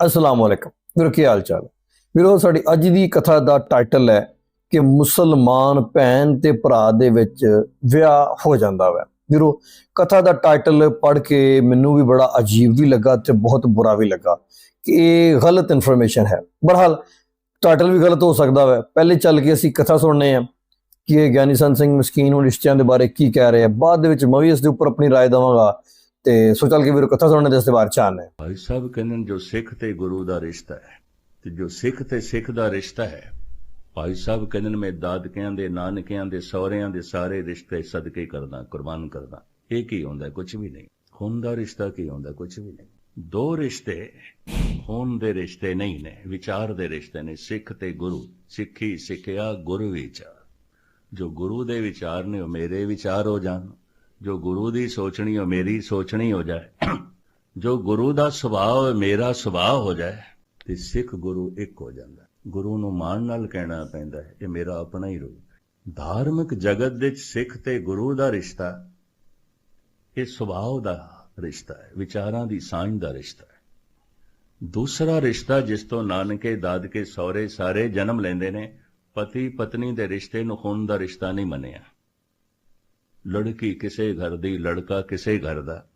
ਅਸਲਾਮ ਵਾਲੇਕਮ ਵੀਰੋ ਕੀ ਹਾਲ ਚਾਲ ਵੀਰੋ ਸਾਡੀ ਅੱਜ ਦੀ ਕਥਾ ਦਾ ਟਾਈਟਲ ਹੈ ਕਿ ਮੁਸਲਮਾਨ ਭੈਣ ਤੇ ਭਰਾ ਦੇ ਵਿੱਚ ਵਿਆਹ ਹੋ ਜਾਂਦਾ ਵਾ ਵੀਰੋ ਕਥਾ ਦਾ ਟਾਈਟਲ ਪੜ੍ਹ ਕੇ ਮੈਨੂੰ ਵੀ ਬੜਾ ਅਜੀਬ ਵੀ ਲੱਗਾ ਤੇ ਬਹੁਤ ਬੁਰਾ ਵੀ ਲੱਗਾ ਕਿ ਇਹ ਗਲਤ ਇਨਫੋਰਮੇਸ਼ਨ ਹੈ ਬਹਰਹਾਲ ਟਾਈਟਲ ਵੀ ਗਲਤ ਹੋ ਸਕਦਾ ਵਾ ਪਹਿਲੇ ਚੱਲ ਕੇ ਅਸੀਂ ਕਥਾ ਸੁਣਨੇ ਆ ਕਿ ਇਹ ਗਿਆਨੀ ਸੰਤ ਸਿੰਘ ਮਸਕੀਨ ਉਹ ਰਿਸ਼ਤਿਆਂ ਦੇ ਬਾਰੇ ਕੀ ਕਹਿ ਰਹੇ ਆ ਬਾਅਦ ਦੇ ਵਿੱਚ ਮੈਂ ਵੀ ਇਸ ਦੇ ਉੱਪਰ ਆਪਣੀ رائے ਦਵਾਂਗਾ ਤੇ ਸੋ ਕੇ ਵੀਰੋ ਕਥਾ ਸੁਣਨੇ ਦੇ ਇਸ ਦੇ ਹੈ। ਭਾਈ ਸਾਹਿਬ ਕਹਿੰਦੇ ਜੋ ਸਿੱਖ ਤੇ ਗੁਰੂ ਦਾ ਰਿਸ਼ਤਾ ਹੈ, ਤੇ ਜੋ ਸਿੱਖ ਤੇ ਸਿੱਖ ਦਾ ਰਿਸ਼ਤਾ ਹੈ, ਭਾਈ ਸਾਹਿਬ ਕਹਿੰਦੇ ਮੈਂ ਦਾਦਕਿਆਂ ਦੇ, ਨਾਨਕਿਆਂ ਦੇ, ਸਹੁਰਿਆਂ ਦੇ ਸਾਰੇ ਰਿਸ਼ਤੇ ਸਦਕੇ ਕਰਦਾ, ਕੁਰਬਾਨ ਕਰਦਾ। ਇਹ ਕੀ ਹੁੰਦਾ? ਕੁਝ ਵੀ ਨਹੀਂ। ਖੂਨ ਦਾ ਰਿਸ਼ਤਾ ਕੀ ਹੁੰਦਾ? ਕੁਝ ਵੀ ਨਹੀਂ। ਦੋ ਰਿਸ਼ਤੇ ਖੂਨ ਦੇ ਰਿਸ਼ਤੇ ਨਹੀਂ ਨੇ, ਵਿਚਾਰ ਦੇ ਰਿਸ਼ਤੇ ਨੇ। ਸਿੱਖ ਤੇ ਗੁਰੂ, ਸਿੱਖੀ ਸਿੱਖਿਆ ਗੁਰੂ ਵਿਚਾਰ ਜੋ ਗੁਰੂ ਦੇ ਵਿਚਾਰ ਨੇ, ਉਹ ਮੇਰੇ ਵਿਚਾਰ ਹੋ ਜਾਣ। ਜੋ ਗੁਰੂ ਦੀ ਸੋਚਣੀ ਉਹ ਮੇਰੀ ਸੋਚਣੀ ਹੋ ਜਾਏ, ਜੋ ਗੁਰੂ ਦਾ ਸੁਭਾਅ ਮੇਰਾ ਸੁਭਾਅ ਹੋ ਜਾਏ, ਤੇ ਸਿੱਖ ਗੁਰੂ ਇੱਕ ਹੋ ਜਾਂਦਾ। ਗੁਰੂ ਨੂੰ ਮਾਣ ਨਾਲ ਕਹਿਣਾ ਪੈਂਦਾ ਹੈ, ਇਹ ਮੇਰਾ ਆਪਣਾ ਹੀ ਰੂਪ ਧਾਰਮਿਕ ਜਗਤ ਵਿੱਚ ਸਿੱਖ ਤੇ ਗੁਰੂ ਦਾ ਰਿਸ਼ਤਾ, ਇਹ ਸੁਭਾਅ ਦਾ ਰਿਸ਼ਤਾ ਹੈ, ਵਿਚਾਰਾਂ ਦੀ ਸਾਂਝ ਦਾ ਰਿਸ਼ਤਾ ਹੈ। ਦੂਸਰਾ ਰਿਸ਼ਤਾ ਜਿਸ ਤੋਂ ਨਾਨਕੇ, ਦਾਦਕੇ, ਸਹੁਰੇ, ਸਾਰੇ ਜਨਮ ਲੈਂਦੇ ਨੇ ਪਤੀ ਪਤਨੀ ਦੇ ਰਿਸ਼ਤੇ ਨੂੰ ਖੂਨ ਦਾ ਰਿਸ਼ਤਾ ਨਹੀਂ ਮੰਨਿਆ। ਲੜਕੀ ਕਿਸੇ ਘਰ ਦੀ, ਲੜਕਾ ਕਿਸੇ ਘਰ ਦਾ।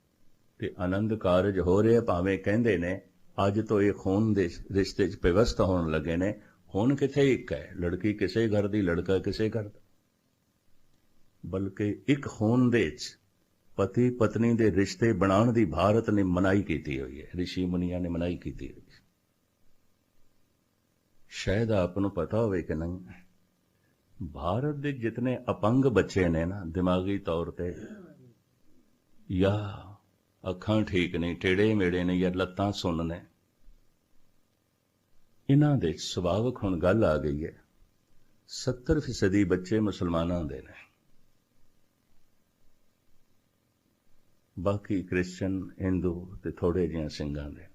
ਤੇ ਆਨੰਦ ਕਾਰਜ ਹੋ ਰਿਹਾ, ਭਾਵੇਂ ਕਹਿੰਦੇ ਨੇ, ਅੱਜ ਤੋਂ ਇਹ ਖੂਨ ਦੇ ਰਿਸ਼ਤੇ 'ਚ ਵਿਵਸਥਾ ਹੋਣ ਲੱਗੇ ਨੇ। ਹੁਣ ਕਿਥੇ ਇੱਕ ਹੈ? ਲੜਕੀ ਕਿਸੇ ਘਰ ਦੀ, ਲੜਕਾ ਕਿਸੇ ਘਰ ਦਾ। ਬਲਕਿ ਇੱਕ ਖੂਨ ਦੇ 'ਚ ਪਤੀ ਪਤਨੀ ਦੇ ਰਿਸ਼ਤੇ ਬਣਾਉਣ ਦੀ ਭਾਰਤ ਨੇ ਮਨਾਈ ਕੀਤੀ ਹੋਈ ਹੈ। ਰਿਸ਼ੀ ਮੁਨੀਆਂ ਨੇ ਮਨਾਈ ਕੀਤੀ ਹੋਈ ਹੈ। ਸ਼ਾਇਦ ਆਪ ਨੂੰ ਪਤਾ ਹੋਵੇ ਕਿ ਨਹੀਂ। ਭਾਰਤ ਦੇ ਜਿਤਨੇ ਅਪੰਗ ਬੱਚੇ ਨੇ ਨਾ ਦਿਮਾਗੀ ਤੌਰ ਤੇ ਜਾਂ ਅੱਖਾਂ ਠੀਕ ਨਹੀਂ ਟੇੜੇ ਮੇੜੇ ਨੇ ਜਾਂ ਲੱਤਾਂ ਸੁੰਨ ਨੇ ਇਹਨਾਂ ਦੇ ਸੁਭਾਵਕ ਹੁਣ ਗੱਲ ਆ ਗਈ ਹੈ 70% ਬੱਚੇ ਮੁਸਲਮਾਨਾਂ ਦੇ ਨੇ ਬਾਕੀ ਕ੍ਰਿਸਚੀਅਨ ਹਿੰਦੂ ਤੇ ਥੋੜੇ ਜਿਹੇ ਸਿੰਘਾਂ ਦੇ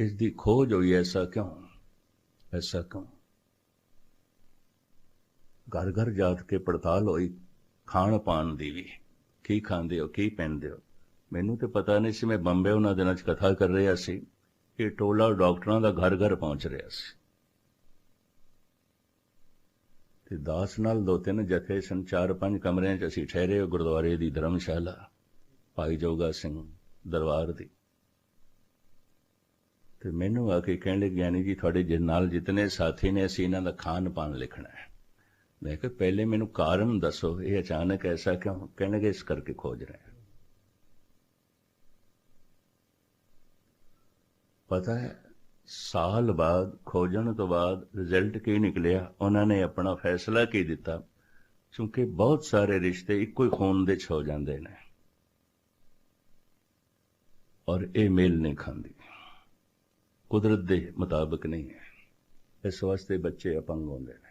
ਇਸ ਦੀ ਖੋਜ ਹੋਈ ਐਸਾ ਕਿਉਂ ਐਸਾ ਕਿਉਂ ਘਰ ਘਰ ਜਾਤ ਕੇ ਪੜਤਾਲ ਹੋਈ। ਖਾਣ ਪਾਣ ਦੀ ਵੀ। ਕੀ ਖਾਂਦੇ ਹੋ, ਕੀ ਪਹਿਨਦੇ ਹੋ? ਮੈਨੂੰ ਤੇ ਪਤਾ ਨਹੀਂ ਸੀ ਮੈਂ ਬੰਬੇ ਉਹਨਾਂ ਦਿਨਾਂ 'ਚ ਕਥਾ ਕਰ ਰਿਹਾ ਸੀ ਕਿ ਟੋਲਾ ਡਾਕਟਰਾਂ ਦਾ ਘਰ ਘਰ ਪਹੁੰਚ ਰਿਹਾ ਸੀ। ਤੇ ਦਾਸ ਨਾਲ ਦੋ ਤਿੰਨ ਜਥੇ ਸਨ, ਚਾਰ ਪੰਜ ਕਮਰਿਆਂ 'ਚ ਅਸੀਂ ਠਹਿਰੇ ਗੁਰਦੁਆਰੇ ਦੀ ਧਰਮਸ਼ਾਲਾ, ਭਾਈ ਜੋਗਾ ਸਿੰਘ ਦਰਬਾਰ ਦੀ। ਤੇ ਮੈਨੂੰ ਆ ਕੇ ਕਹਿਣ ਕਹਿੰਦੇ ਗਿਆਨੀ ਜੀ, ਤੁਹਾਡੇ ਜਿ, ਨਾਲ ਜਿਤਨੇ ਸਾਥੀ ਨੇ, ਅਸੀਂ ਇਹਨਾਂ ਦਾ ਖਾਣ ਪਾਣ ਲਿਖਣਾ ਹੈ। ਮੈਂ ਕਿਹਾ, ਪਹਿਲੇ ਮੈਨੂੰ ਕਾਰਨ ਦੱਸੋ, ਇਹ ਅਚਾਨਕ ਐਸਾ ਕਿਉਂ ਕਹਿਣਗੇ, ਇਸ ਕਰਕੇ ਖੋਜ ਰਹੇ ਹਾਂ? ਪਤਾ ਹੈ, ਸਾਲ ਬਾਅਦ, ਖੋਜਣ ਤੋਂ ਬਾਅਦ ਰਿਜ਼ਲਟ ਕੀ ਨਿਕਲਿਆ, ਉਹਨਾਂ ਨੇ ਆਪਣਾ ਫੈਸਲਾ ਕੀ ਦਿੱਤਾ? ਕਿਉਂਕਿ ਬਹੁਤ ਸਾਰੇ ਰਿਸ਼ਤੇ ਇੱਕੋ ਹੀ ਖੂਨ ਦੇ ਚ ਹੋ ਜਾਂਦੇ ਨੇ। ਔਰ ਇਹ ਮੇਲ ਨਹੀਂ ਖਾਂਦੀ। ਕੁਦਰਤ ਦੇ ਮੁਤਾਬਕ ਨਹੀਂ ਹੈ। ਇਸ ਵਾਸਤੇ ਬੱਚੇ ਅਪੰਗ ਹੁੰਦੇ ਨੇ।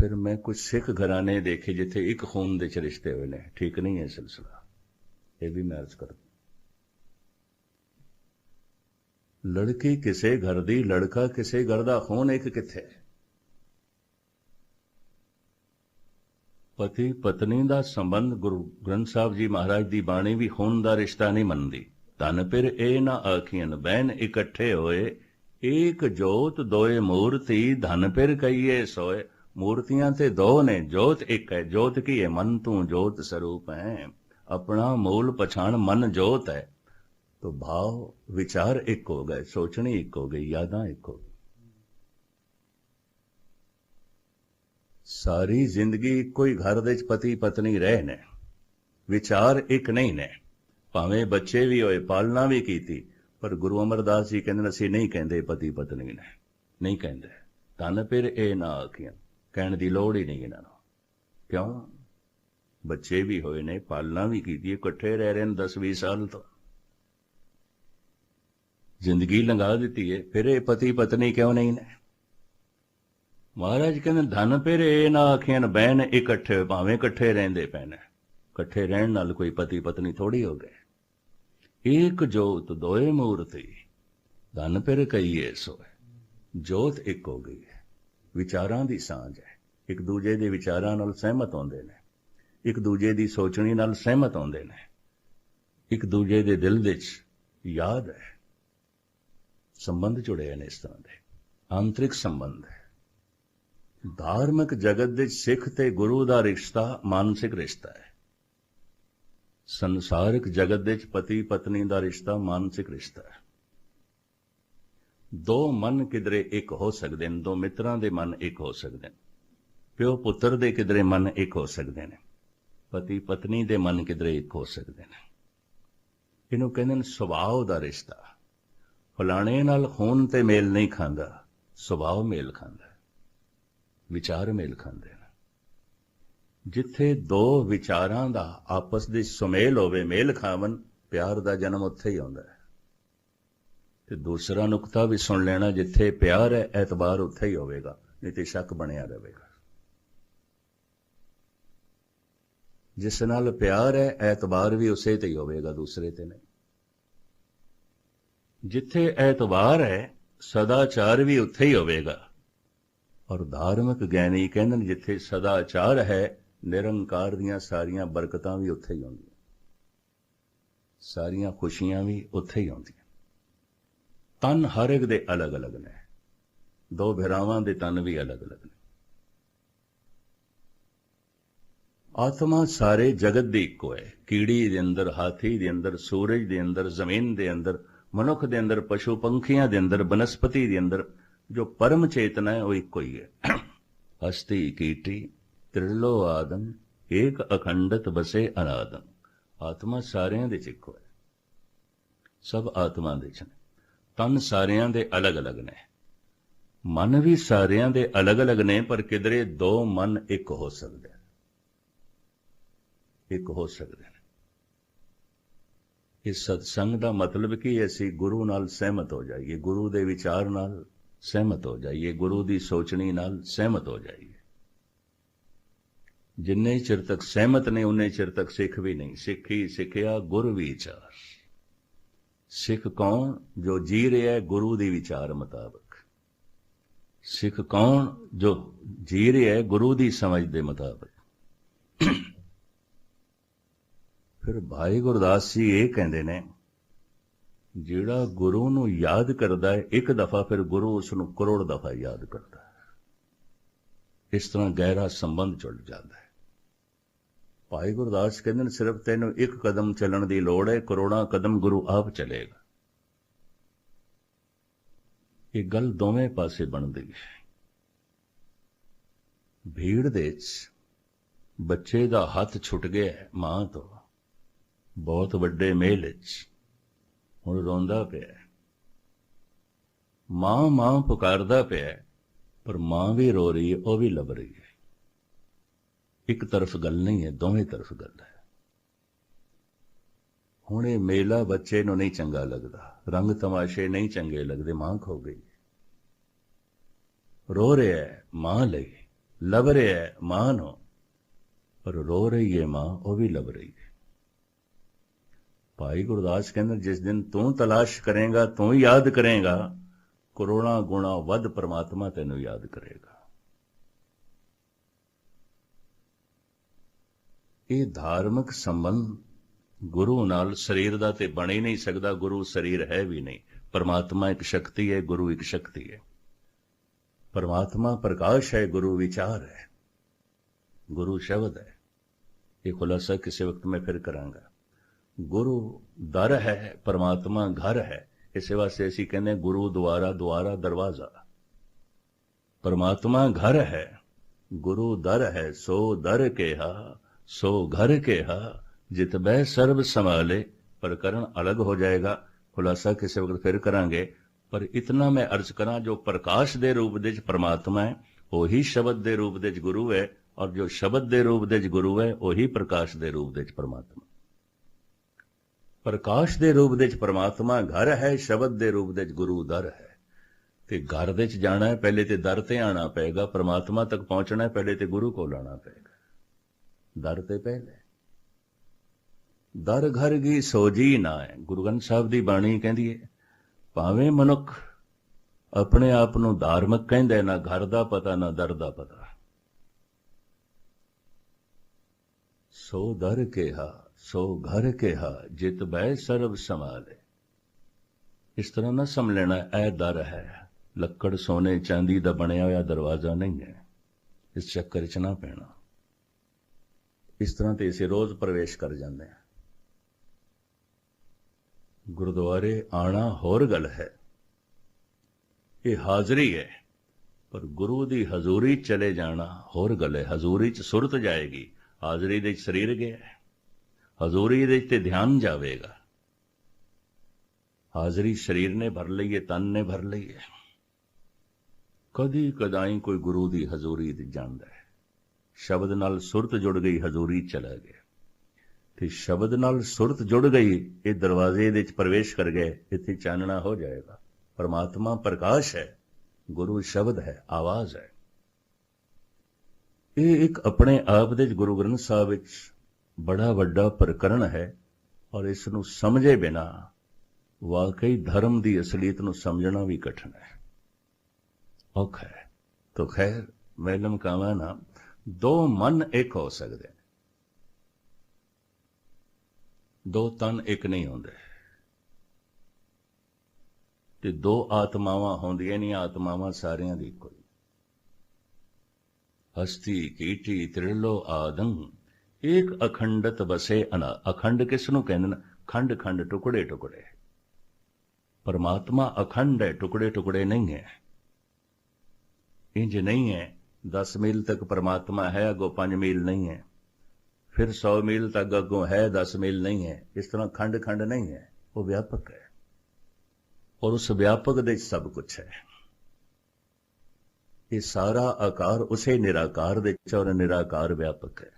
ਫਿਰ ਮੈਂ ਕੁਝ ਸਿੱਖ ਘਰਾਣੇ ਦੇਖੇ ਜਿੱਥੇ ਇੱਕ ਖੂਨ ਦੇ ਚ ਰਿਸ਼ਤੇ ਹੋਏ ਨੇ। ਠੀਕ ਨਹੀਂ ਹੈ ਸਿਲਸਿਲਾ। ਇਹ ਵੀ ਮੈਂ ਅਰਜ਼ ਕਰਦਾ ਲੜਕੀ ਕਿਸੇ ਘਰ ਦੀ, ਲੜਕਾ ਕਿਸੇ ਘਰ ਦਾ, ਖੂਨ ਇੱਕ ਕਿੱਥੇ? ਪਤੀ, ਪਤਨੀ ਦਾ ਸੰਬੰਧ ਗੁਰੂ ਗ੍ਰੰਥ ਸਾਹਿਬ ਜੀ ਮਹਾਰਾਜ ਦੀ ਬਾਣੀ ਵੀ ਖੂਨ ਦਾ ਰਿਸ਼ਤਾ ਨਹੀਂ ਮੰਨਦੀ। ਤਨ ਫਿਰ ਇਹ ਨਾ ਆਖੀਆਂ ਬੈਨ ਇਕੱਠੇ ਹੋਏ, ਏਕ ਜੋਤ ਦੋਏ ਮੂਰਤੀ, ਧਨ ਫਿਰ ਕਹੀਏ ਸੋਏ। ਮੂਰਤੀਆਂ ਤੇ ਦੋ ਨੇ, ਜੋਤ ਇੱਕ ਹੈ, ਜੋਤ ਕੀ ਹੈ? ਮਨ ਤੂੰ ਜੋਤ ਸਰੂਪ ਹੈ। ਆਪਣਾ ਮੂਲ ਪਛਾਣ ਮਨ ਜੋਤ ਹੈ। ਤੋ ਭਾਵ ਵਿਚਾਰ ਇੱਕ ਹੋ ਗਏ, ਸੋਚਣੀ ਇੱਕ ਹੋ ਗਈ, ਯਾਦਾਂ ਇੱਕ ਹੋ ਗਈ ਸਾਰੀ ਜ਼ਿੰਦਗੀ ਇੱਕੋ ਹੀ ਘਰ ਦੇ ਵਿੱਚ ਪਤੀ ਪਤਨੀ ਰਹੇ ਨੇ। ਵਿਚਾਰ ਇੱਕ ਨਹੀਂ ਨੇ। ਭਾਵੇਂ ਬੱਚੇ ਵੀ ਹੋਏ, ਪਾਲਣਾ ਵੀ ਕੀਤੀ, ਪਰ ਗੁਰੂ ਅਮਰਦਾਸ ਜੀ ਕਹਿੰਦੇ ਨੇ, ਅਸੀਂ ਨਹੀਂ ਕਹਿੰਦੇ ਪਤੀ ਪਤਨੀ ਨੇ। ਨਹੀਂ ਕਹਿੰਦੇ। ਤਨ ਫਿਰ ਇਹ ਨਾ ਆਖੀਆਂ। ਕਹਿਣ ਦੀ ਲੋੜ ਹੀ ਨਹੀਂ ਇਹਨਾਂ ਨੂੰ। ਕਿਉਂ? ਬੱਚੇ ਵੀ ਹੋਏ ਨੇ, ਪਾਲਣਾ ਵੀ ਕੀਤੀ ਇਕੱਠੇ ਰਹਿ ਰਹੇ ਨੇ 10 20 ਸਾਲ ਤੋਂ। ਜ਼ਿੰਦਗੀ ਲੰਘਾ ਦਿੱਤੀ ਹੈ, ਫਿਰ ਇਹ ਪਤੀ ਪਤਨੀ ਕਿਉਂ ਨਹੀਂ ਨੇ? ਮਹਾਰਾਜ ਕਹਿੰਦੇ, ਧਨ ਫਿਰ ਇਹ ਨਾ ਆਖੀਆਂ ਬਹਿਨ ਇਕੱਠੇ ਭਾਵੇਂ ਇਕੱਠੇ ਰਹਿੰਦੇ ਪੈਣ। ਇਕੱਠੇ ਰਹਿਣ ਨਾਲ ਕੋਈ ਪਤੀ ਪਤਨੀ ਥੋੜੀ ਹੋ ਗਏ। ਇੱਕ ਜੋਤ ਦੋਏ ਮੂਰਤੀ, ਧਨ ਫਿਰ ਕਹੀਏ ਸੋ ਜੋਤ ਇੱਕ ਹੋ ਗਈ ਵਿਚਾਰਾਂ ਦੀ ਸਾਂਝ ਹੈ। ਇੱਕ ਦੂਜੇ ਦੇ ਵਿਚਾਰਾਂ ਨਾਲ ਸਹਿਮਤ ਹੁੰਦੇ ਨੇ। ਇੱਕ ਦੂਜੇ ਦੀ ਸੋਚਣੀ ਨਾਲ ਸਹਿਮਤ ਹੁੰਦੇ ਨੇ। ਇੱਕ ਦੂਜੇ ਦੇ ਦਿਲ ਵਿੱਚ ਯਾਦ ਹੈ। ਸੰਬੰਧ ਜੁੜੇ ਨੇ ਇਸ ਤਰ੍ਹਾਂ ਦੇ। ਆਂਤਰਿਕ ਸੰਬੰਧ ਹੈ। ਧਾਰਮਿਕ ਜਗਤ ਵਿੱਚ ਸਿੱਖ ਤੇ ਗੁਰੂ ਦਾ ਰਿਸ਼ਤਾ ਮਾਨਸਿਕ ਰਿਸ਼ਤਾ ਹੈ। ਸੰਸਾਰਿਕ ਜਗਤ ਵਿੱਚ ਪਤੀ ਪਤਨੀ ਦਾ ਰਿਸ਼ਤਾ ਮਾਨਸਿਕ ਰਿਸ਼ਤਾ ਹੈ। ਦੋ ਮਨ ਕਿਦਰੇ ਇੱਕ ਹੋ ਸਕਦੇ ਨੇ, ਦੋ ਮਿੱਤਰਾਂ ਦੇ ਮਨ ਇੱਕ ਹੋ ਸਕਦੇ ਨੇ। ਪਿਓ ਪੁੱਤਰ ਦੇ ਕਿਦਰੇ ਮਨ ਇੱਕ ਹੋ ਸਕਦੇ ਨੇ, ਪਤੀ ਪਤਨੀ ਦੇ ਮਨ ਕਿਦਰੇ ਇੱਕ ਹੋ ਸਕਦੇ ਨੇ। ਇਹਨੂੰ ਕਹਿੰਦੇ ਨੇ ਸੁਭਾਅ ਦਾ ਰਿਸ਼ਤਾ। ਫਲਾਣੇ ਨਾਲ ਖੂਨ ਤੇ ਮੇਲ ਨਹੀਂ ਖਾਂਦਾ, ਸੁਭਾਅ ਮੇਲ ਖਾਂਦਾ, ਵਿਚਾਰ ਮੇਲ ਖਾਂਦੇ ਨੇ। ਜਿੱਥੇ ਦੋ ਵਿਚਾਰਾਂ ਦਾ ਆਪਸ ਦੇ ਸੁਮੇਲ ਹੋਵੇ, ਮੇਲ ਖਾਵਨ ਪਿਆਰ ਦਾ ਜਨਮ ਉੱਥੇ ਹੀ ਆਉਂਦਾ ਹੈ। ਤੇ ਦੂਸਰਾ ਨੁਕਤਾ ਵੀ ਸੁਣ ਲੈਣਾ ਜਿੱਥੇ ਪਿਆਰ ਹੈ ਐਤਬਾਰ ਉੱਥੇ ਹੀ ਹੋਵੇਗਾ, ਨਹੀਂ ਤੇ ਸ਼ੱਕ ਬਣਿਆ ਰਹੇਗਾ। ਜਿਸ ਨਾਲ ਪਿਆਰ ਹੈ ਐਤਬਾਰ ਵੀ ਉਸੇ ਤੇ ਹੀ ਹੋਵੇਗਾ, ਦੂਸਰੇ ਤੇ ਨਹੀਂ। ਜਿੱਥੇ ਐਤਵਾਰ ਹੈ, ਸਦਾਚਾਰ ਵੀ ਉੱਥੇ ਹੀ ਹੋਵੇਗਾ। ਔਰ ਧਾਰਮਿਕ ਗਿਆਨੀ ਕਹਿੰਦੇ ਨੇ, ਜਿੱਥੇ ਸਦਾਚਾਰ ਹੈ, ਨਿਰੰਕਾਰ ਦੀਆਂ ਸਾਰੀਆਂ ਬਰਕਤਾਂ ਵੀ ਉੱਥੇ ਹੀ ਆਉਂਦੀਆਂ ਸਾਰੀਆਂ ਖੁਸ਼ੀਆਂ ਵੀ ਉੱਥੇ ਹੀ ਆਉਂਦੀਆਂ ਤਨ ਹਰ ਇੱਕ ਦੇ ਅਲੱਗ-ਅਲੱਗ ਨੇ। ਦੋ ਭਰਾਵਾਂ ਦੇ ਤਨ ਵੀ ਅਲੱਗ-ਅਲੱਗ ਨੇ। ਆਤਮਾ ਸਾਰੇ ਜਗਤ ਦੀ ਇੱਕੋ ਹੈ। ਕੀੜੀ ਦੇ ਅੰਦਰ, ਹਾਥੀ ਦੇ ਅੰਦਰ, ਸੂਰਜ ਦੇ ਅੰਦਰ, ਜ਼ਮੀਨ ਦੇ ਅੰਦਰ, ਮਨੁੱਖ ਦੇ ਅੰਦਰ, ਪਸ਼ੂ ਪੰਖੀਆਂ ਦੇ ਅੰਦਰ, ਬਨਸਪਤੀ ਦੇ ਅੰਦਰ, ਜੋ ਪਰਮ ਚੇਤਨਾ ਹੈ, ਉਹ ਇੱਕੋ ਹੀ ਹੈ। ਹਸਤੀ ਕੀਟੀ, ਤ੍ਰਿਲੋ ਆਦਮ, ਏਕ ਅਖੰਡਤ ਬਸੇ ਅਨਾਦਮ। ਆਤਮਾ ਸਾਰਿਆਂ ਦੇ ਚ ਇੱਕੋ ਹੈ। ਸਭ ਆਤਮਾ ਦੇ ਚ ਨੇ। ਤਨ ਸਾਰਿਆਂ ਦੇ ਅਲੱਗ-ਅਲੱਗ ਨੇ। ਮਨ ਵੀ ਸਾਰਿਆਂ ਦੇ ਅਲੱਗ-ਅਲੱਗ ਨੇ, ਪਰ ਕਿਧਰੇ ਦੋ ਮਨ ਇੱਕ ਹੋ ਸਕਦੇ ਨੇ। ਇੱਕ ਹੋ ਸਕਦੇ ਨੇ। ਇਸ ਸਤਸੰਗ ਦਾ ਮਤਲਬ ਕੀ ਅਸੀਂ ਗੁਰੂ ਨਾਲ ਸਹਿਮਤ ਹੋ ਜਾਈਏ, ਗੁਰੂ ਦੇ ਵਿਚਾਰ ਨਾਲ ਸਹਿਮਤ ਹੋ ਜਾਈਏ, ਗੁਰੂ ਦੀ ਸੋਚਣੀ ਨਾਲ ਸਹਿਮਤ ਹੋ ਜਾਈਏ। ਜਿੰਨੇ ਚਿਰ ਤੱਕ ਸਹਿਮਤ ਨੇ, ਉਨੇ ਚਿਰ ਤੱਕ ਸਿੱਖ ਵੀ ਨਹੀਂ। ਸਿੱਖੀ ਸਿੱਖਿਆ ਗੁਰ ਵਿਚਾਰ। ਸਿੱਖ ਕੌਣ ਜੋ ਜੀ ਰਿਹਾ ਹੈ ਗੁਰੂ ਦੇ ਵਿਚਾਰ ਮੁਤਾਬਕ? ਸਿੱਖ ਕੌਣ ਜੋ ਜੀ ਰਿਹਾ ਹੈ ਗੁਰੂ ਦੀ ਸਮਝ ਦੇ ਮੁਤਾਬਕ? ਫਿਰ ਭਾਈ ਗੁਰਦਾਸ ਜੀ ਇਹ ਕਹਿੰਦੇ ਨੇ, ਜਿਹੜਾ ਗੁਰੂ ਨੂੰ ਯਾਦ ਕਰਦਾ ਹੈ, ਇੱਕ ਦਫਾ ਫਿਰ ਗੁਰੂ ਉਸ ਨੂੰ ਕਰੋੜ ਦਫਾ ਯਾਦ ਕਰਦਾ ਹੈ। ਇਸ ਤਰ੍ਹਾਂ ਗਹਿਰਾ ਸੰਬੰਧ ਜੁੜ ਜਾਂਦਾ ਹੈ। ਭਾਈ ਗੁਰਦਾਸ ਕਹਿੰਦੇ ਨੇ, ਸਿਰਫ ਤੈਨੂੰ ਇੱਕ ਕਦਮ ਚੱਲਣ ਦੀ ਲੋੜ ਹੈ, ਕਰੋੜਾਂ ਕਦਮ ਗੁਰੂ ਆਪ ਚਲੇਗਾ। ਇਹ ਗੱਲ ਦੋਵੇਂ ਪਾਸੇ ਬਣਦੀ ਹੈ। ਭੀੜ ਦੇ ਵਿੱਚ ਬੱਚੇ ਦਾ ਹੱਥ ਛੁੱਟ ਗਿਆ ਮਾਂ ਤੋਂ। ਬਹੁਤ ਵੱਡੇ ਮੇਲ ਵਿੱਚ ਹੁਣ ਰੋਂਦਾ ਪਿਆ ਮਾਂ ਮਾਂ ਪੁਕਾਰਦਾ ਪਿਆ ਪਰ ਮਾਂ ਵੀ ਰੋ ਰਹੀ ਹੈ, ਉਹ ਵੀ ਲੱਭ ਰਹੀ ਹੈ। ਇੱਕ ਤਰਫ ਗੱਲ ਨਹੀਂ ਹੈ, ਦੋਵੇਂ ਤਰਫ ਗੱਲ ਹੈ। ਹੁਣ ਇਹ ਮੇਲਾ ਬੱਚੇ ਨੂੰ ਨਹੀਂ ਚੰਗਾ ਲੱਗਦਾ, ਰੰਗ ਤਮਾਸ਼ੇ ਨਹੀਂ ਚੰਗੇ ਲੱਗਦੇ, ਮਾਂ ਖੋ ਗਈ। ਰੋ ਰਿਹਾ ਹੈ ਮਾਂ ਲਈ ਲੱਭ ਰਿਹਾ ਹੈ ਮਾਂ ਨੂੰ, ਪਰ ਰੋ ਰਹੀ ਹੈ ਮਾਂ, ਉਹ ਵੀ ਲੱਭ ਰਹੀ ਹੈ। ਭਾਈ ਗੁਰਦਾਸ ਕਹਿੰਦਾ, ਜਿਸ ਦਿਨ ਤੂੰ ਤਲਾਸ਼ ਕਰੇਗਾ, ਤੂੰ ਯਾਦ ਕਰੇਗਾ, ਕਰੋੜਾਂ ਗੁਣਾ ਵੱਧ ਪ੍ਰਮਾਤਮਾ ਤੈਨੂੰ ਯਾਦ ਕਰੇਗਾ। ਇਹ ਧਾਰਮਿਕ ਸੰਬੰਧ ਗੁਰੂ ਨਾਲ ਸਰੀਰ ਦਾ ਤੇ ਬਣ ਹੀ ਨਹੀਂ ਸਕਦਾ, ਗੁਰੂ ਸਰੀਰ ਹੈ ਵੀ ਨਹੀਂ। ਪਰਮਾਤਮਾ ਇੱਕ ਸ਼ਕਤੀ ਹੈ, ਗੁਰੂ ਇੱਕ ਸ਼ਕਤੀ ਹੈ। ਪਰਮਾਤਮਾ ਪ੍ਰਕਾਸ਼ ਹੈ, ਗੁਰੂ ਵਿਚਾਰ ਹੈ। ਗੁਰੂ ਸ਼ਬਦ ਹੈ। ਇਹ ਖੁਲਾਸਾ ਕਿਸੇ ਵਕਤ ਮੈਂ ਫਿਰ ਕਰਾਂਗਾ। ਗੁਰੂ ਦਰ ਹੈ, ਪਰਮਾਤਮਾ ਘਰ ਹੈ। ਇਸੇ ਵਾਸਤੇ ਅਸੀਂ ਕਹਿੰਦੇ ਗੁਰੂ ਦੁਆਰਾ ਦੁਆਰਾ ਦਰਵਾਜ਼ਾ। ਪਰਮਾਤਮਾ ਘਰ ਹੈ, ਗੁਰੂ ਦਰ ਹੈ, ਸੋ ਦਰ ਕਿਹਾ। ਸੋ ਘਰ ਕਿਹਾ, ਜਿਤ ਬੈ ਸਰਬ ਸੰਭਾਲੇ ਪ੍ਰਕਰਨ ਅਲੱਗ ਹੋ ਜਾਏਗਾ। ਖੁਲਾਸਾ ਕਿਸੇ ਵਕਤ ਫਿਰ ਕਰਾਂਗੇ, ਪਰ ਇਤਨਾ ਮੈਂ ਅਰਜ਼ ਕਰਾਂ, ਜੋ ਪ੍ਰਕਾਸ਼ ਦੇ ਰੂਪ ਦੇ ਵਿੱਚ ਪਰਮਾਤਮਾ ਹੈ, ਉਹੀ ਸ਼ਬਦ ਦੇ ਰੂਪ ਦੇ ਵਿੱਚ ਗੁਰੂ ਹੈ, ਔਰ ਜੋ ਸ਼ਬਦ ਦੇ ਰੂਪ ਦੇ ਵਿੱਚ ਗੁਰੂ ਹੈ, ਉਹੀ ਪ੍ਰਕਾਸ਼ ਦੇ ਰੂਪ ਦੇ ਵਿੱਚ ਪਰਮਾਤਮਾ। ਪ੍ਰਕਾਸ਼ ਦੇ ਰੂਪ ਦੇ ਵਿੱਚ ਪਰਮਾਤਮਾ ਘਰ ਹੈ, ਸ਼ਬਦ ਦੇ ਰੂਪ ਦੇ ਵਿੱਚ ਗੁਰੂ ਦਰ ਹੈ। ਤੇ ਘਰ ਦੇ ਵਿੱਚ ਜਾਣਾ ਹੈ, ਪਹਿਲੇ ਤੇ ਦਰ ਤੇ ਆਣਾ ਪਏਗਾ, ਪਰਮਾਤਮਾ ਤੱਕ ਪਹੁੰਚਣਾ ਹੈ, ਪਹਿਲੇ ਤੇ ਗੁਰੂ ਕੋਲ ਆਣਾ ਪਏਗਾ। ਦਰ ਤੇ ਪਹਿਲੇ। ਦਰ ਘਰ ਕੀ ਸੋਜੀ ਨਾ ਹੈ। ਗੁਰੂ ਗ੍ਰੰਥ ਸਾਹਿਬ ਦੀ ਬਾਣੀ ਕਹਿੰਦੀ ਹੈ ਭਾਵੇਂ ਮਨੁੱਖ ਆਪਣੇ ਆਪ ਨੂੰ ਧਾਰਮਿਕ ਕਹਿੰਦਾ ਨਾ ਘਰ ਦਾ ਪਤਾ, ਨਾ ਦਰ ਦਾ ਪਤਾ। ਸੋ ਦਰ ਕਿਹਾ, ਸੋ ਘਰ ਕਿਹਾ, ਜਿਤ ਬੈ ਸਰਬ ਸੰਭਾਲੇ। ਇਸ ਤਰ੍ਹਾਂ ਨਾ ਸਮਝ ਲੈਣਾ, ਇਹ ਦਰ ਹੈ। ਲੱਕੜ ਸੋਨੇ ਚਾਂਦੀ ਦਾ ਬਣਿਆ ਹੋਇਆ ਦਰਵਾਜ਼ਾ ਨਹੀਂ ਹੈ। ਇਸ ਚੱਕਰ 'ਚ ਨਾ ਪੈਣਾ। ਇਸ ਤਰ੍ਹਾਂ ਤੇ ਇਸੇ ਰੋਜ਼ ਪ੍ਰਵੇਸ਼ ਕਰ ਜਾਂਦੇ ਆ। ਗੁਰਦੁਆਰੇ ਆਣਾ ਹੋਰ ਗੱਲ ਹੈ। ਇਹ ਹਾਜ਼ਰੀ ਹੈ, ਪਰ ਗੁਰੂ ਦੀ ਹਜ਼ੂਰੀ ਚਲੇ ਜਾਣਾ ਹੋਰ ਗੱਲ ਹੈ। ਹਜ਼ੂਰੀ ਚ ਸੁਰਤ ਜਾਏਗੀ, ਹਾਜ਼ਰੀ ਦੇ ਸਰੀਰ ਗਿਆ ਹਜ਼ੂਰੀ ਦੇ ਤੇ ਧਿਆਨ ਜਾਵੇਗਾ। ਹਾਜ਼ਰੀ ਸਰੀਰ ਨੇ ਭਰ ਲਈ ਹੈ, ਤਨ ਨੇ ਭਰ ਲਈ ਹੈ। ਕਦੀ ਕਦਾਈ ਕੋਈ ਗੁਰੂ ਦੀ ਹਜ਼ੂਰੀ ਤੇ ਜਾਂਦਾ ਹੈ। ਸ਼ਬਦ ਨਾਲ ਸੁਰਤ ਜੁੜ ਗਈ, ਹਜ਼ੂਰੀ ਚਲਾ ਗਿਆ। ਤੇ ਸ਼ਬਦ ਨਾਲ ਸੁਰਤ ਜੁੜ ਗਈ, ਇਹ ਦਰਵਾਜ਼ੇ ਦੇ ਵਿੱਚ ਪ੍ਰਵੇਸ਼ ਕਰ ਗਏ, ਇੱਥੇ ਚਾਨਣਾ ਹੋ ਜਾਏਗਾ। ਪਰਮਾਤਮਾ ਪ੍ਰਕਾਸ਼ ਹੈ, ਗੁਰੂ ਸ਼ਬਦ ਹੈ, ਆਵਾਜ਼ ਹੈ। ਇਹ ਇੱਕ ਆਪਣੇ ਆਪ ਦੇ ਗੁਰੂ ਗ੍ਰੰਥ ਸਾਹਿਬ ਵਿੱਚ ਬੜਾ ਵੱਡਾ ਪ੍ਰਕਰਨ ਹੈ ਔਰ ਇਸ ਨੂੰ ਸਮਝੇ ਬਿਨਾ ਵਾਕਈ ਧਰਮ ਦੀ ਅਸਲੀਅਤ ਨੂੰ ਸਮਝਣਾ ਵੀ ਕਠਿਨ ਹੈ। ਔਖਾ ਹੈ। ਤੋ ਖੈਰ, ਮੈਂ ਲਮਕਾਵਾਂ ਨਾ ਦੋ ਮਨ ਇੱਕ ਹੋ ਸਕਦੇ। ਨੇ। ਦੋ ਤਨ ਇੱਕ ਨਹੀਂ ਹੁੰਦੇ। ਤੇ ਦੋ ਆਤਮਾਵਾਂ ਹੁੰਦੀਆਂ ਨਹੀਂ, ਆਤਮਾਵਾਂ ਸਾਰਿਆਂ ਦੀ ਇੱਕੋ ਹੀ। ਹਸਤੀ, ਕੀਟੀ, ਤ੍ਰਿਲੋ, ਆਦੰ ਇੱਕ ਅਖੰਡਤ ਬਸੇ ਅਨਾ। ਅਖੰਡ ਕਿਸ ਨੂੰ ਕਹਿੰਦੇ ਨੇ? ਖੰਡ ਖੰਡ, ਟੁਕੜੇ ਟੁਕੜੇ। ਪਰਮਾਤਮਾ ਅਖੰਡ ਹੈ, ਟੁਕੜੇ ਟੁਕੜੇ ਨਹੀਂ ਹੈ। ਇੰਜ ਨਹੀਂ ਹੈ 10 ਮੀਲ ਤੱਕ ਪਰਮਾਤਮਾ ਹੈ ਅਗੋ 5 ਮੀਲ ਨਹੀਂ ਹੈ ਫਿਰ 100 ਮੀਲ ਤੱਕ ਅਗੋ ਹੈ 10 ਮੀਲ ਨਹੀਂ ਹੈ ਇਸ ਤਰ੍ਹਾਂ ਖੰਡ ਖੰਡ ਨਹੀਂ ਹੈ ਉਹ ਵਿਆਪਕ ਹੈ ਔਰ ਉਸ ਵਿਆਪਕ ਦੇ ਸਭ ਕੁਝ ਹੈ ਇਹ ਸਾਰਾ ਆਕਾਰ ਉਸੇ ਨਿਰਾਕਾਰ ਦੇ ਵਿੱਚ ਔਰ ਨਿਰਾਕਾਰ ਵਿਆਪਕ ਹੈ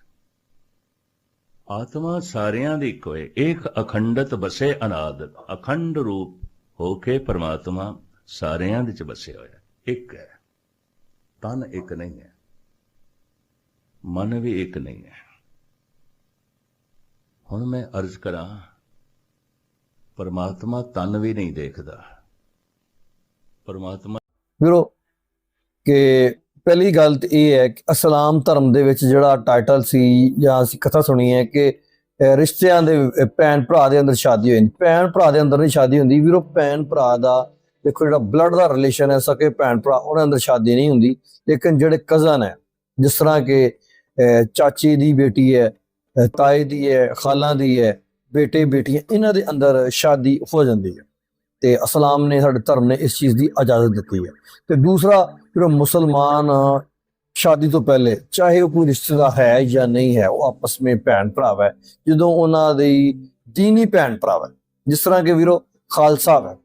ਆਤਮਾ ਸਾਰਿਆਂ ਦੀ ਇੱਕੋ ਹੈ ਇੱਕ ਅਖੰਡਤ ਬਸੇ ਅਨਾਦ ਅਖੰਡ ਰੂਪ ਹੋ ਕੇ ਪਰਮਾਤਮਾ ਸਾਰਿਆਂ ਦੇ ਵਿੱਚ ਬਸੇ ਹੋਇਆ ਇੱਕ ਹੈ ਤਨ ਇੱਕ ਨਹੀਂ ਹੈ, ਮਨ ਵੀ ਇੱਕ ਨਹੀਂ ਹੈ। ਹੁਣ ਮੈਂ ਅਰਜ਼ ਕਰਾਂ, ਪਰਮਾਤਮਾ ਤਨ ਵੀ ਨਹੀਂ ਦੇਖਦਾ। ਪਰਮਾਤਮਾ ਵੀਰੋ, ਕਿ ਪਹਿਲੀ ਗੱਲ ਤੇ ਇਹ ਹੈ ਕਿ ਅਸਲਾਮ ਧਰਮ ਦੇ ਵਿੱਚ ਜਿਹੜਾ ਟਾਈਟਲ ਸੀ ਜਾਂ ਅਸੀਂ ਕਥਾ ਸੁਣੀ ਹੈ ਕਿ ਰਿਸ਼ਤਿਆਂ ਦੇ ਭੈਣ ਭਰਾ ਦੇ ਅੰਦਰ ਸ਼ਾਦੀ ਹੋਈ। ਭੈਣ ਭਰਾ ਦੇ ਅੰਦਰ ਨਹੀਂ ਸ਼ਾਦੀ ਹੁੰਦੀ। ਵੀਰੋ, ਭੈਣ ਭਰਾ ਦਾ ਦੇਖੋ ਜਿਹੜਾ ਬਲੱਡ ਦਾ ਰਿਲੇਸ਼ਨ ਹੈ ਸਕੇ ਭੈਣ ਭਰਾ ਉਹਨਾਂ ਅੰਦਰ ਸ਼ਾਦੀ ਨਹੀਂ ਹੁੰਦੀ। ਲੇਕਿਨ ਜਿਹੜੇ ਕਜ਼ਨ ਹੈ ਜਿਸ ਤਰ੍ਹਾਂ ਕਿ ਅਹ, ਚਾਚੀ ਦੀ ਬੇਟੀ ਹੈ ਤਾਏ ਦੀ ਹੈ ਖਾਲਾਂ ਦੀ ਹੈ ਬੇਟੇ ਬੇਟੀਆਂ ਇਹਨਾਂ ਦੇ ਅੰਦਰ ਸ਼ਾਦੀ ਹੋ ਜਾਂਦੀ ਹੈ। ਤੇ ਇਸਲਾਮ ਨੇ ਸਾਡੇ ਧਰਮ ਨੇ ਇਸ ਚੀਜ਼ ਦੀ ਇਜਾਜ਼ਤ ਦਿੱਤੀ ਹੈ। ਤੇ ਦੂਸਰਾ ਜਿਹੜਾ ਮੁਸਲਮਾਨ ਸ਼ਾਦੀ ਤੋਂ ਪਹਿਲੇ ਚਾਹੇ ਉਹ ਕੋਈ ਰਿਸ਼ਤੇਦਾਰ ਹੈ ਜਾਂ ਨਹੀਂ ਹੈ ਉਹ ਆਪਸ ਵਿੱਚ ਭੈਣ ਭਰਾ ਹੈ ਜਦੋਂ ਉਹਨਾਂ ਦੀ ਦੀਨੀ ਭੈਣ ਭਰਾ ਹੈ ਜਿਸ ਤਰ੍ਹਾਂ ਕਿ ਵੀਰੋ ਖਾਲਸਾ ਹੈ।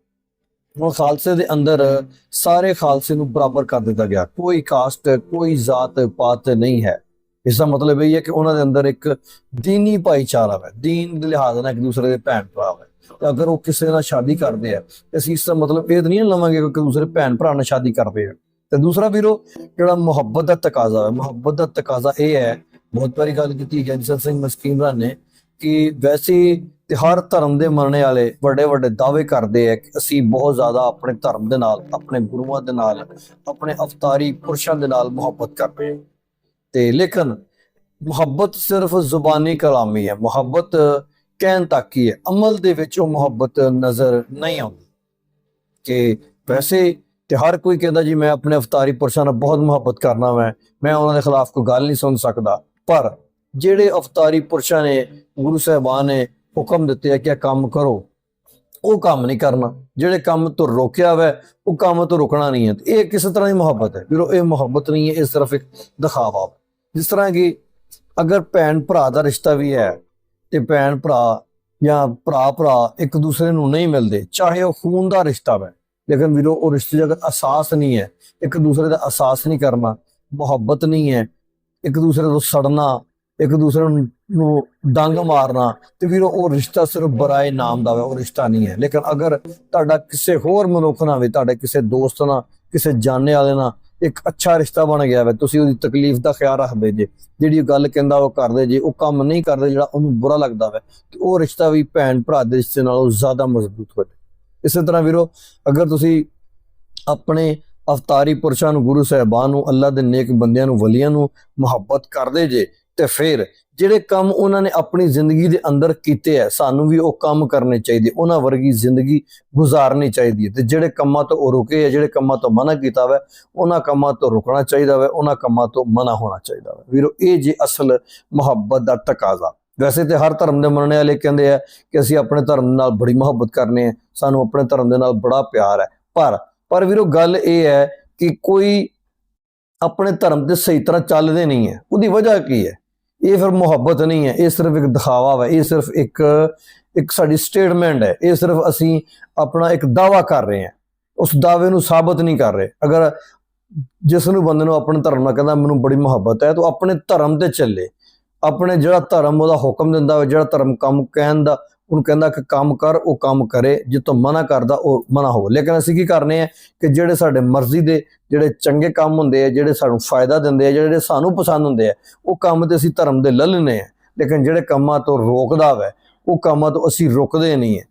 ਉਹ ਖਾਲਸੇ ਦੇ ਅੰਦਰ ਸਾਰੇ ਖਾਲਸੇ ਨੂੰ ਬਰਾਬਰ ਕਰ ਦਿੱਤਾ ਗਿਆ। ਕੋਈ ਕਾਸਟ, ਕੋਈ ਜ਼ਾਤ, ਪਾਤ ਨਹੀਂ ਹੈ। ਇਸ ਦਾ ਮਤਲਬ ਇਹ ਹੈ ਕਿ ਉਹਨਾਂ ਦੇ ਅੰਦਰ ਇੱਕ ਦੀਨੀ ਭਾਈਚਾਰਾ ਹੈ। ਦੀਨ ਦੇ ਲਿਹਾਜ਼ ਨਾਲ ਇੱਕ ਦੂਸਰੇ ਦੇ ਭੈਣ ਭਰਾ ਹੈ। ਤੇ ਅਗਰ ਉਹ ਕਿਸੇ ਨਾਲ ਸ਼ਾਦੀ ਕਰਦੇ ਆ, ਤੇ ਅਸੀਂ ਇਸ ਦਾ ਮਤਲਬ ਇਹ ਤਾਂ ਨਹੀਂ ਲਵਾਂਗੇ ਕਿ ਦੂਸਰੇ ਭੈਣ ਭਰਾ ਨਾਲ ਸ਼ਾਦੀ ਕਰਦੇ ਆ। ਤੇ ਦੂਸਰਾ ਵੀਰੋ, ਜਿਹੜਾ ਮੁਹੱਬਤ ਦਾ ਤਕਾਜ਼ਾ ਹੈ, ਮੁਹੱਬਤ ਦਾ ਤਕਾਜ਼ਾ ਇਹ ਹੈ, ਬਹੁਤ ਵਾਰੀ ਗੱਲ ਕੀਤੀ ਹੈ ਜਸਨ ਸਿੰਘ ਮਸਕੀਨ ਨੇ, ਕਿ ਵੈਸੇ ਤੇ ਹਰ ਧਰਮ ਦੇ ਮੰਨਣੇ ਵਾਲੇ ਵੱਡੇ ਵੱਡੇ ਦਾਅਵੇ ਕਰਦੇ ਆ ਕਿ ਅਸੀਂ ਬਹੁਤ ਜ਼ਿਆਦਾ ਆਪਣੇ ਧਰਮ ਦੇ ਨਾਲ, ਆਪਣੇ ਗੁਰੂਆਂ ਦੇ ਨਾਲ, ਆਪਣੇ ਅਵਤਾਰੀ ਪੁਰਸ਼ਾਂ ਦੇ ਨਾਲ ਮੁਹੱਬਤ ਕਰਦੇ ਹਾਂ ਤੇ ਲੇਕਿਨ ਮੁਹੱਬਤ ਸਿਰਫ ਜ਼ੁਬਾਨੀ ਕਲਾਮੀ ਹੈ ਮੁਹੱਬਤ ਕਹਿਣ ਤੱਕ ਹੀ ਹੈ, ਅਮਲ ਦੇ ਵਿੱਚ ਉਹ ਮੁਹੱਬਤ ਨਜ਼ਰ ਨਹੀਂ ਆਉਂਦੀ। ਕਿ ਵੈਸੇ ਤੇ ਹਰ ਕੋਈ ਕਹਿੰਦਾ ਜੀ, ਮੈਂ ਆਪਣੇ ਅਵਤਾਰੀ ਪੁਰਸ਼ਾਂ ਨਾਲ ਬਹੁਤ ਮੁਹੱਬਤ ਕਰਨਾ ਮੈਂ ਮੈਂ ਉਹਨਾਂ ਦੇ ਖਿਲਾਫ ਕੋਈ ਗੱਲ ਨਹੀਂ ਸੁਣ ਸਕਦਾ। ਪਰ ਜਿਹੜੇ ਅਵਤਾਰੀ ਪੁਰਸ਼ਾਂ ਨੇ, ਗੁਰੂ ਸਾਹਿਬਾਨ ਨੇ ਹੁਕਮ ਦਿੱਤੇ ਆ ਕਿ ਇਹ ਕੰਮ ਕਰੋ। ਉਹ ਕੰਮ ਨਹੀਂ ਕਰਨਾ। ਜਿਹੜੇ ਕੰਮ ਤੋਂ ਰੋਕਿਆ ਹੋਇਆ ਉਹ ਕੰਮ ਤੋਂ ਰੁਕਣਾ ਨਹੀਂ ਹੈ। ਇਹ ਕਿਸੇ ਤਰ੍ਹਾਂ ਦੀ ਮੁਹੱਬਤ ਹੈ? ਵੀਰੋ, ਇਹ ਮੁਹੱਬਤ ਨਹੀਂ ਹੈ, ਇਹ ਸਿਰਫ ਇੱਕ ਦਿਖਾਵਾ ਹੈ। ਜਿਸ ਤਰ੍ਹਾਂ ਕਿ ਅਗਰ ਭੈਣ ਭਰਾ ਦਾ ਰਿਸ਼ਤਾ ਵੀ ਹੈ ਤੇ ਭੈਣ ਭਰਾ ਜਾਂ ਭਰਾ ਭਰਾ ਇੱਕ ਦੂਸਰੇ ਨੂੰ ਨਹੀਂ ਮਿਲਦੇ, ਚਾਹੇ ਉਹ ਖੂਨ ਦਾ ਰਿਸ਼ਤਾ ਹੈ ਲੇਕਿਨ ਵੀਰੋ, ਉਹ ਰਿਸ਼ਤੇ ਦਾ ਅਗਰ ਅਹਿਸਾਸ ਨਹੀਂ ਹੈ, ਇੱਕ ਦੂਸਰੇ ਦਾ ਅਹਿਸਾਸ ਨਹੀਂ ਕਰਨਾ, ਮੁਹੱਬਤ ਨਹੀਂ ਹੈ, ਇੱਕ ਦੂਸਰੇ ਤੋਂ ਸੜਨਾ ਇੱਕ ਦੂਸਰੇ ਨੂੰ ਡੰਗ ਮਾਰਨਾ ਤੇ ਵੀਰੋ ਉਹ ਰਿਸ਼ਤਾ ਸਿਰਫ ਬਰਾਏ ਨਾਮ ਦਾ ਹੈ ਉਹ ਰਿਸ਼ਤਾ ਨਹੀਂ ਹੈ। ਲੇਕਿਨ ਅਗਰ ਤੁਹਾਡਾ ਕਿਸੇ ਹੋਰ ਮਨੁੱਖ ਨਾਲ ਵੀ, ਤੁਹਾਡੇ ਕਿਸੇ ਦੋਸਤ ਨਾਲ, ਕਿਸੇ ਜਾਣਨੇ ਵਾਲੇ ਨਾਲ ਇੱਕ ਅੱਛਾ ਰਿਸ਼ਤਾ ਬਣ ਗਿਆ ਹੈ ਤੁਸੀਂ ਉਹਦੀ ਤਕਲੀਫ ਦਾ ਖਿਆਲ ਰੱਖਦੇ ਜੇ, ਜਿਹੜੀ ਉਹ ਗੱਲ ਕਹਿੰਦਾ ਉਹ ਕਰਦੇ ਜੇ, ਉਹ ਕੰਮ ਨਹੀਂ ਕਰਦੇ ਜਿਹੜਾ ਉਹਨੂੰ ਬੁਰਾ ਲੱਗਦਾ ਹੈ ਤੇ ਉਹ ਰਿਸ਼ਤਾ ਵੀ ਭੈਣ ਭਰਾ ਦੇ ਰਿਸ਼ਤੇ ਨਾਲੋਂ ਜ਼ਿਆਦਾ ਮਜ਼ਬੂਤ ਹੋ ਜਾਏ ਇਸੇ ਤਰ੍ਹਾਂ ਵੀਰੋ, ਅਗਰ ਤੁਸੀਂ ਆਪਣੇ ਅਵਤਾਰੀ ਪੁਰਸ਼ਾਂ ਨੂੰ, ਗੁਰੂ ਸਾਹਿਬਾਨ ਨੂੰ, ਅੱਲਾ ਦੇ ਨੇਕ ਬੰਦਿਆਂ ਨੂੰ, ਵਲੀਆਂ ਨੂੰ ਮੁਹੱਬਤ ਕਰਦੇ ਜੇ ਤੇ ਫਿਰ ਜਿਹੜੇ ਕੰਮ ਉਹਨਾਂ ਨੇ ਆਪਣੀ ਜ਼ਿੰਦਗੀ ਦੇ ਅੰਦਰ ਕੀਤੇ ਹੈ ਸਾਨੂੰ ਵੀ ਉਹ ਕੰਮ ਕਰਨੇ ਚਾਹੀਦੇ, ਉਹਨਾਂ ਵਰਗੀ ਜ਼ਿੰਦਗੀ ਗੁਜ਼ਾਰਨੀ ਚਾਹੀਦੀ ਹੈ ਤੇ ਜਿਹੜੇ ਕੰਮਾਂ ਤੋਂ ਉਹ ਰੁਕੇ ਹੈ ਜਿਹੜੇ ਕੰਮਾਂ ਤੋਂ ਮਨਾ ਕੀਤਾ ਵੈ, ਉਹਨਾਂ ਕੰਮਾਂ ਤੋਂ ਰੁਕਣਾ ਚਾਹੀਦਾ ਵੈ, ਉਹਨਾਂ ਕੰਮਾਂ ਤੋਂ ਮਨਾ ਹੋਣਾ ਚਾਹੀਦਾ ਹੈ ਵੀਰੋ, ਇਹ ਜੇ ਅਸਲ ਮੁਹੱਬਤ ਦਾ ਤਕਾਜ਼ਾ। ਵੈਸੇ ਤੇ ਹਰ ਧਰਮ ਦੇ ਮੰਨਣ ਵਾਲੇ ਕਹਿੰਦੇ ਆ ਕਿ ਅਸੀਂ ਆਪਣੇ ਧਰਮ ਨਾਲ ਬੜੀ ਮੁਹੱਬਤ ਕਰਨੇ ਆ ਸਾਨੂੰ ਆਪਣੇ ਧਰਮ ਦੇ ਨਾਲ ਬੜਾ ਪਿਆਰ ਹੈ। ਪਰ ਪਰ ਵੀਰੋ, ਗੱਲ ਇਹ ਹੈ ਕਿ ਕੋਈ ਆਪਣੇ ਧਰਮ ਤੇ ਸਹੀ ਤਰ੍ਹਾਂ ਚੱਲਦੇ ਨਹੀਂ ਹੈ। ਉਹਦੀ ਵਜ੍ਹਾ ਕੀ ਹੈ? ਇਹ ਫਿਰ ਮੁਹੱਬਤ ਨਹੀਂ ਹੈ, ਇਹ ਸਿਰਫ ਇੱਕ ਦਿਖਾਵਾ ਹੈ ਇਹ ਸਿਰਫ ਇੱਕ ਇੱਕ ਸਾਡੀ ਸਟੇਟਮੈਂਟ ਹੈ, ਇਹ ਸਿਰਫ ਅਸੀਂ ਆਪਣਾ ਇੱਕ ਦਾਵਾ ਕਰ ਰਹੇ ਹਾਂ। ਉਸ ਦਾਅਵੇ ਨੂੰ ਸਾਬਤ ਨਹੀਂ ਕਰ ਰਹੇ। ਅਗਰ ਜਿਸ ਨੂੰ ਬੰਦੇ ਨੂੰ ਆਪਣੇ ਧਰਮ ਨਾਲ ਕਹਿੰਦਾ, ਮੈਨੂੰ ਬੜੀ ਮੁਹੱਬਤ ਹੈ ਤਾਂ ਉਹ ਆਪਣੇ ਧਰਮ ਤੇ ਚੱਲੇ। ਆਪਣੇ ਜਿਹੜਾ ਧਰਮ ਉਹਦਾ ਹੁਕਮ ਦਿੰਦਾ ਹੋਵੇ ਜਿਹੜਾ ਧਰਮ ਕੰਮ ਕਹਿਣ ਦਾ ਉਹਨੂੰ ਕਹਿੰਦਾ ਕਿ ਕੰਮ ਕਰ, ਉਹ ਕੰਮ ਕਰੇ ਜਿੱਤੋਂ ਮਨਾ ਕਰਦਾ, ਉਹ ਮਨਾ ਹੋਵੇ। ਲੇਕਿਨ ਅਸੀਂ ਕੀ ਕਰਨੇ ਆ ਕਿ ਜਿਹੜੇ ਸਾਡੇ ਮਰਜ਼ੀ ਦੇ ਜਿਹੜੇ ਚੰਗੇ ਕੰਮ ਹੁੰਦੇ ਆ, ਜਿਹੜੇ ਸਾਨੂੰ ਫਾਇਦਾ ਦਿੰਦੇ ਆ, ਜਿਹੜੇ ਸਾਨੂੰ ਪਸੰਦ ਹੁੰਦੇ ਆ, ਉਹ ਕੰਮ ਤੇ ਅਸੀਂ ਧਰਮ ਦੇ ਲੈ ਲੈਂਦੇ ਆ ਲੇਕਿਨ ਜਿਹੜੇ ਕੰਮਾਂ ਤੋਂ ਰੋਕਦਾ ਵੈ, ਉਹ ਕੰਮਾਂ ਤੋਂ ਅਸੀਂ ਰੁਕਦੇ ਨਹੀਂ ਹੈ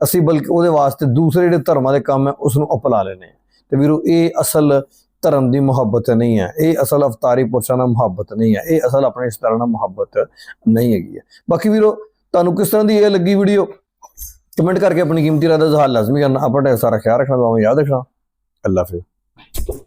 ਅਸੀਂ ਬਲਕਿ ਉਹਦੇ ਵਾਸਤੇ ਦੂਸਰੇ ਜਿਹੜੇ ਧਰਮਾਂ ਦੇ ਕੰਮ ਹੈ ਉਸ ਨੂੰ ਅਪਣਾ ਲੈਂਦੇ ਆ। ਤੇ ਵੀਰੋ, ਇਹ ਅਸਲ ਧਰਮ ਦੀ ਮੁਹੱਬਤ ਨਹੀਂ ਹੈ ਇਹ ਅਸਲ ਅਵਤਾਰੀ ਪੁਰਸ਼ਾਂ ਨਾਲ ਮੁਹੱਬਤ ਨਹੀਂ ਹੈ ਇਹ ਅਸਲ ਆਪਣੇ ਰਿਸ਼ਤੇਦਾਰਾਂ ਨਾਲ ਮੁਹੱਬਤ ਨਹੀਂ ਹੈਗੀ ਹੈ ਬਾਕੀ ਵੀਰੋ ਤੁਹਾਨੂੰ ਕਿਸ ਤਰ੍ਹਾਂ ਦੀ ਇਹ ਲੱਗੀ ਵੀਡੀਓ ਕਮੈਂਟ ਕਰਕੇ ਆਪਣੀ ਕੀਮਤੀ ਰਾਏ ਦਾ ਇਜ਼ਹਾਰ ਲਾਜ਼ਮੀ ਕਰਨਾ। ਆਪਣਾ ਸਾਰਾ ਖਿਆਲ ਰੱਖਣਾ, ਦੁਆਵਾਂ ਯਾਦ ਰੱਖਣਾ। ਅੱਲਾ ਹਾਫਿਜ਼।